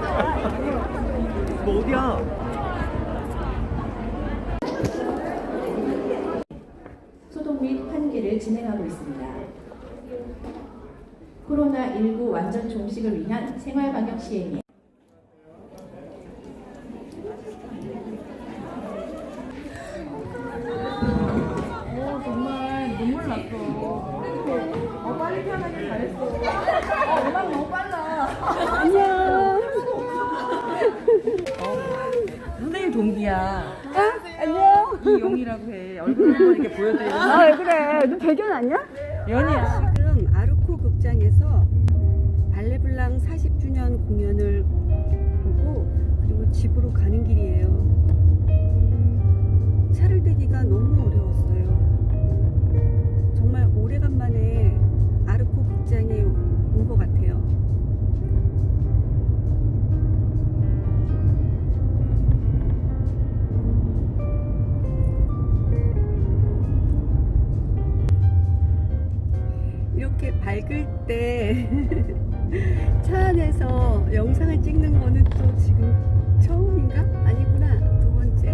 너 어디야? 소독 및 환기를 진행하고 있습니다. 코로나19 완전 종식을 위한 생활 방역 시행에 오 정말 눈물 났어. 어 빨리 편하게 잘했어. 어 음악 너무 빨라. 안녕. 선생님 동기야. 안녕. 이용이라고 해. 얼굴 한번 이렇게 보여드리고. 아, 왜 그래? 너 배견 아니야? 연이야. 지금 아르코 극장에서 발레블랑 40주년 공연을 이렇게 밝을 때 차 안에서 영상을 찍는 거는 또 지금 처음인가? 아니구나. 두 번째.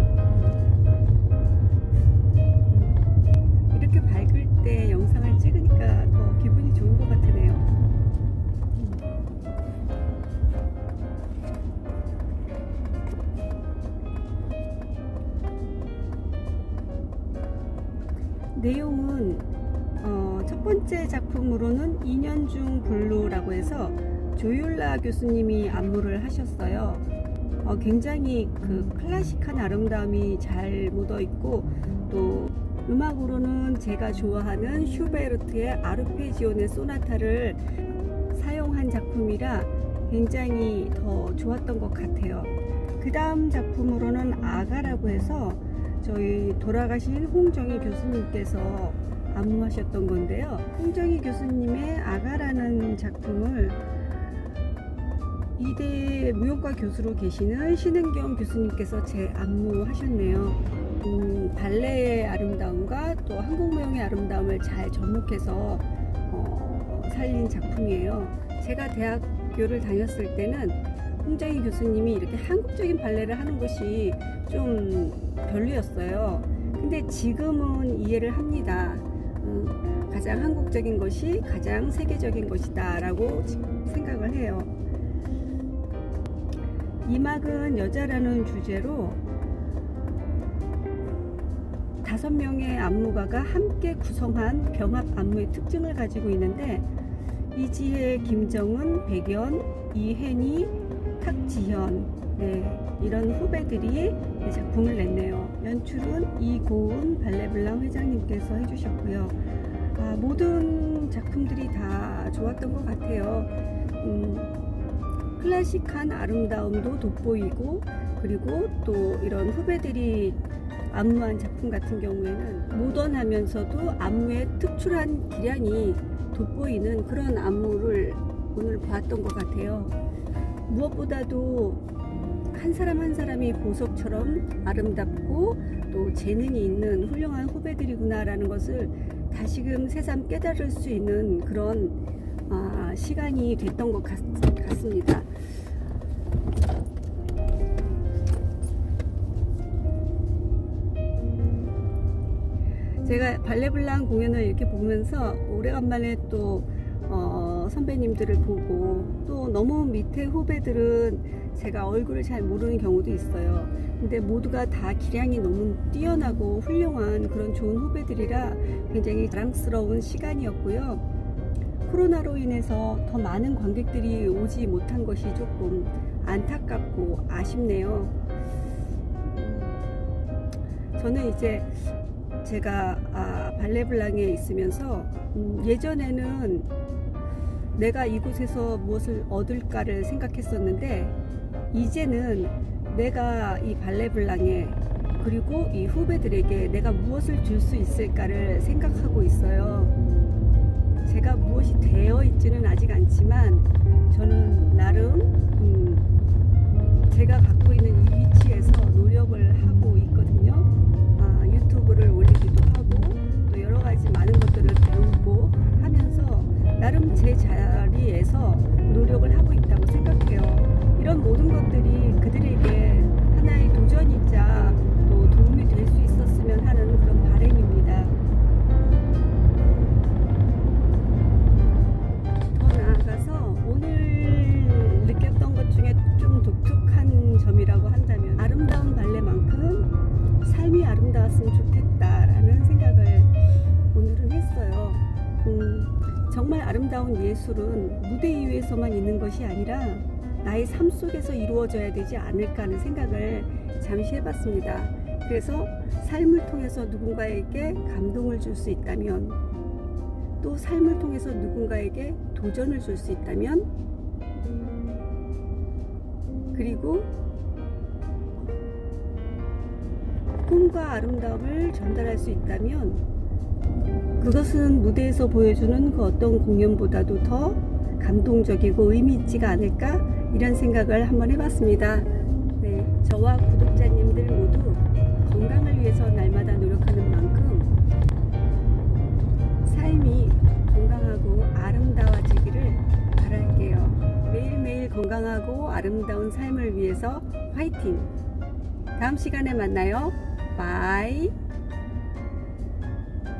음, 이렇게 밝을 때 영상을 찍으니까 더 기분이 좋은 것 같으네요. 내용은 어, 첫 번째 작품으로는 2년 중 블루라고 해서 조율라 교수님이 안무를 하셨어요. 어, 굉장히 그 클래식한 아름다움이 잘 묻어 있고 또 음악으로는 제가 좋아하는 슈베르트의 아르페지오네 소나타를 사용한 작품이라 굉장히 더 좋았던 것 같아요. 그 다음 작품으로는 아가라고 해서 저희 돌아가신 홍정희 교수님께서 안무하셨던 건데요. 홍정희 교수님의 아가라는 작품을 이대 무용과 교수로 계시는 신은경 교수님께서 제 안무하셨네요. 음, 발레의 아름다움과 또 한국 무용의 아름다움을 잘 접목해서 어, 살린 작품이에요. 제가 대학교를 다녔을 때는 홍정희 교수님이 이렇게 한국적인 발레를 하는 것이 좀 별로였어요. 근데 지금은 이해를 합니다. 음, 가장 한국적인 것이 가장 세계적인 것이다 라고 생각을 해요. 이막은 여자라는 주제로 다섯 명의 안무가가 함께 구성한 병합 안무의 특징을 가지고 있는데 이지혜, 김정은, 백연, 이혜니, 탁지현 네, 이런 후배들이 이 작품을 냈네요. 연출은 이고은 발레블랑 회장님께서 해주셨고요. 아, 모든 작품들이 다 좋았던 것 같아요. 음, 클래식한 아름다움도 돋보이고 그리고 또 이런 후배들이 안무한 작품 같은 경우에는 모던하면서도 안무의 특출한 기량이 돋보이는 그런 안무를 오늘 봤던 것 같아요. 무엇보다도 한 사람 한 사람이 보석처럼 아름답고 또 재능이 있는 훌륭한 후배들이구나라는 것을 다시금 새삼 깨달을 수 있는 그런 아, 시간이 됐던 것 같, 같습니다. 제가 발레블랑 공연을 이렇게 보면서 오래간만에 또 어, 선배님들을 보고 또 너무 밑에 후배들은 제가 얼굴을 잘 모르는 경우도 있어요. 근데 모두가 다 기량이 너무 뛰어나고 훌륭한 그런 좋은 후배들이라 굉장히 자랑스러운 시간이었고요. 코로나로 인해서 더 많은 관객들이 오지 못한 것이 조금 안타깝고 아쉽네요. 저는 이제 제가 아, 발레블랑에 있으면서 음, 예전에는 내가 이곳에서 무엇을 얻을까를 생각했었는데 이제는 내가 이 발레블랑에 그리고 이 후배들에게 내가 무엇을 줄 수 있을까를 생각하고 있어요. 제가 무엇이 되어 있지는 아직 않지만 저는 나름 음, 아름다웠으면 좋겠다라는 생각을 오늘은 했어요. 음, 정말 아름다운 예술은 무대 위에서만 있는 것이 아니라 나의 삶 속에서 이루어져야 되지 않을까 하는 생각을 잠시 해봤습니다. 그래서 삶을 통해서 누군가에게 감동을 줄 수 있다면 또 삶을 통해서 누군가에게 도전을 줄 수 있다면 그리고 꿈과 아름다움을 전달할 수 있다면 그것은 무대에서 보여주는 그 어떤 공연보다도 더 감동적이고 의미 있지가 않을까 이런 생각을 한번 해봤습니다. 네, 저와 구독자님들 모두 건강을 위해서 날마다 노력하는 만큼 삶이 건강하고 아름다워지기를 바랄게요. 매일매일 건강하고 아름다운 삶을 위해서 화이팅! 다음 시간에 만나요. 바이!